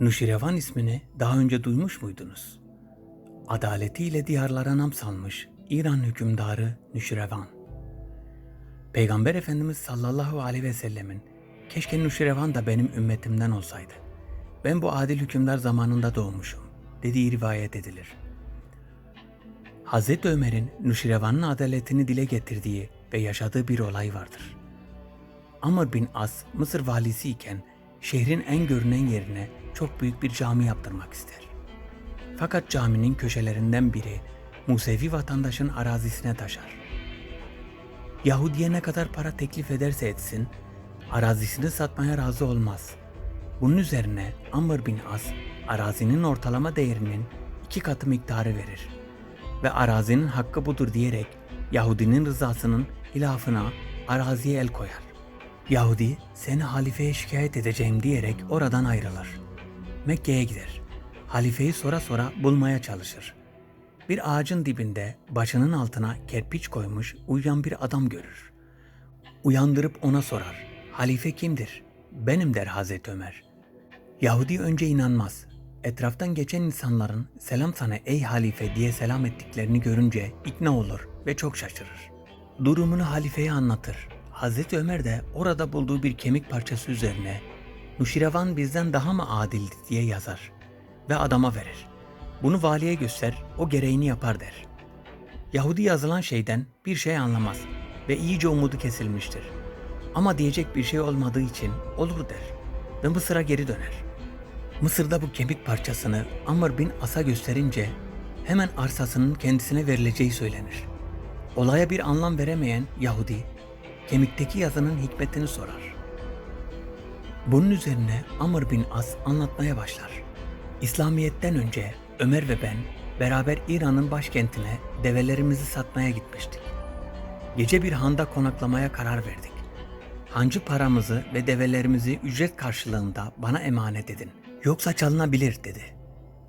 Nuşirevan ismini daha önce duymuş muydunuz? Adaletiyle diyarlara nam salmış İran hükümdarı Nuşirevan. Peygamber Efendimiz sallallahu aleyhi ve sellemin keşke Nuşirevan da benim ümmetimden olsaydı. Ben bu adil hükümdar zamanında doğmuşum dediği rivayet edilir. Hazreti Ömer'in Nuşirevan'ın adaletini dile getirdiği ve yaşadığı bir olay vardır. Amr bin As Mısır valisi iken şehrin en görünen yerine çok büyük bir cami yaptırmak ister. Fakat caminin köşelerinden biri Musevi vatandaşın arazisine taşar. Yahudiye ne kadar para teklif ederse etsin, arazisini satmaya razı olmaz. Bunun üzerine Amr bin As, arazinin ortalama değerinin iki katı miktarı verir. Ve arazinin hakkı budur diyerek Yahudinin rızasının hilafına araziye el koyar. Yahudi seni halifeye şikayet edeceğim diyerek oradan ayrılır. Mekke'ye gider. Halifeyi sora sora bulmaya çalışır. Bir ağacın dibinde başının altına kerpiç koymuş uyuyan bir adam görür. Uyandırıp ona sorar. Halife kimdir? Benim der Hazreti Ömer. Yahudi önce inanmaz. Etraftan geçen insanların selam sana ey halife diye selam ettiklerini görünce ikna olur ve çok şaşırır. Durumunu halifeye anlatır. Hazreti Ömer de orada bulduğu bir kemik parçası üzerine Nuşirevan bizden daha mı adildi diye yazar ve adama verir. Bunu valiye göster, o gereğini yapar der. Yahudi yazılan şeyden bir şey anlamaz ve iyice umudu kesilmiştir. Ama diyecek bir şey olmadığı için olur der ve Mısır'a geri döner. Mısır'da bu kemik parçasını Amr bin As'a gösterince hemen arsasının kendisine verileceği söylenir. Olaya bir anlam veremeyen Yahudi, kemikteki yazının hikmetini sorar. Bunun üzerine Amr bin As anlatmaya başlar. İslamiyet'ten önce Ömer ve ben beraber İran'ın başkentine develerimizi satmaya gitmiştik. Gece bir handa konaklamaya karar verdik. Hancı paramızı ve develerimizi ücret karşılığında bana emanet edin. Yoksa çalınabilir dedi.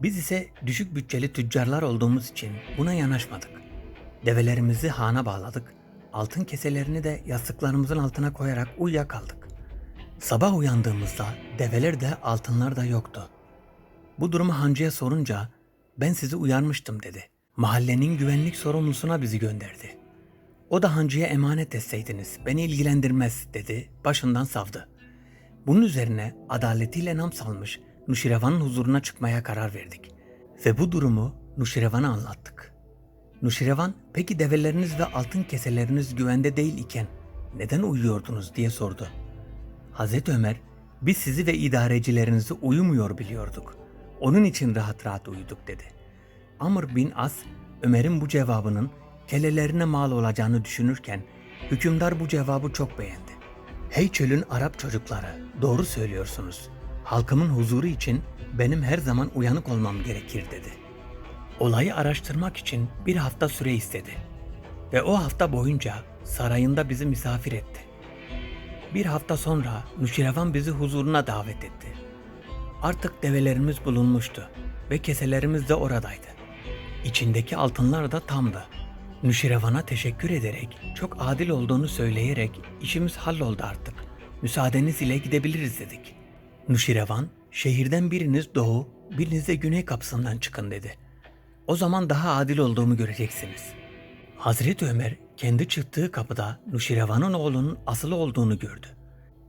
Biz ise düşük bütçeli tüccarlar olduğumuz için buna yanaşmadık. Develerimizi hana bağladık. Altın keselerini de yastıklarımızın altına koyarak uyuyakaldık. Sabah uyandığımızda develer de altınlar da yoktu. Bu durumu hancıya sorunca ben sizi uyarmıştım dedi. Mahallenin güvenlik sorumlusuna bizi gönderdi. O da hancıya emanet etseydiniz beni ilgilendirmez dedi başından savdı. Bunun üzerine adaletiyle nam salmış Nuşirevan'ın huzuruna çıkmaya karar verdik. Ve bu durumu Nuşirevan'a anlattık. Nuşirevan peki develeriniz ve altın keseleriniz güvende değil iken neden uyuyordunuz diye sordu. Hazreti Ömer biz sizi ve idarecilerinizi uyumuyor biliyorduk. Onun için rahat rahat uyuduk dedi. Amr bin As Ömer'in bu cevabının kelelerine mal olacağını düşünürken hükümdar bu cevabı çok beğendi. Hey çölün Arap çocukları doğru söylüyorsunuz. Halkımın huzuru için benim her zaman uyanık olmam gerekir dedi. Olayı araştırmak için bir hafta süre istedi. Ve o hafta boyunca sarayında bizi misafir etti. Bir hafta sonra Nuşirevan bizi huzuruna davet etti. Artık develerimiz bulunmuştu ve keselerimiz de oradaydı. İçindeki altınlar da tamdı. Nuşirevan'a teşekkür ederek çok adil olduğunu söyleyerek işimiz halloldu artık. Müsaadeniz ile gidebiliriz dedik. Nuşirevan, şehirden biriniz doğu, biriniz de güney kapısından çıkın dedi. O zaman daha adil olduğumu göreceksiniz. Hazreti Ömer kendi çıktığı kapıda Nuşirevan'ın oğlunun asılı olduğunu gördü.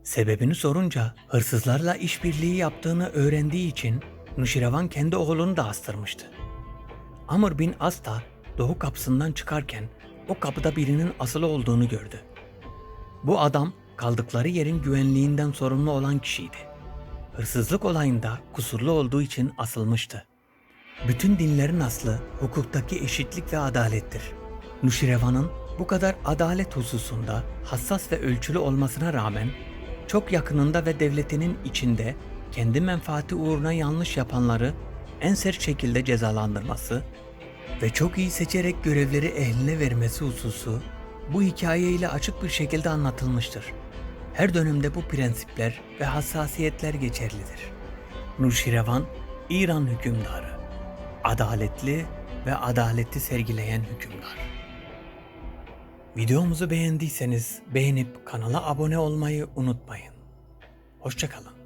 Sebebini sorunca hırsızlarla işbirliği yaptığını öğrendiği için Nuşirevan kendi oğlunu da astırmıştı. Amr bin As da doğu kapısından çıkarken o kapıda birinin asılı olduğunu gördü. Bu adam kaldıkları yerin güvenliğinden sorumlu olan kişiydi. Hırsızlık olayında kusurlu olduğu için asılmıştı. Bütün dinlerin aslı hukuktaki eşitlik ve adalettir. Nuşirevan'ın bu kadar adalet hususunda hassas ve ölçülü olmasına rağmen çok yakınında ve devletinin içinde kendi menfaati uğruna yanlış yapanları en sert şekilde cezalandırması ve çok iyi seçerek görevleri ehline vermesi hususu bu hikaye ile açık bir şekilde anlatılmıştır. Her dönemde bu prensipler ve hassasiyetler geçerlidir. Nuşirevan, İran hükümdarı, adaletli ve adaleti sergileyen hükümdar. Videomuzu beğendiyseniz beğenip kanala abone olmayı unutmayın. Hoşçakalın.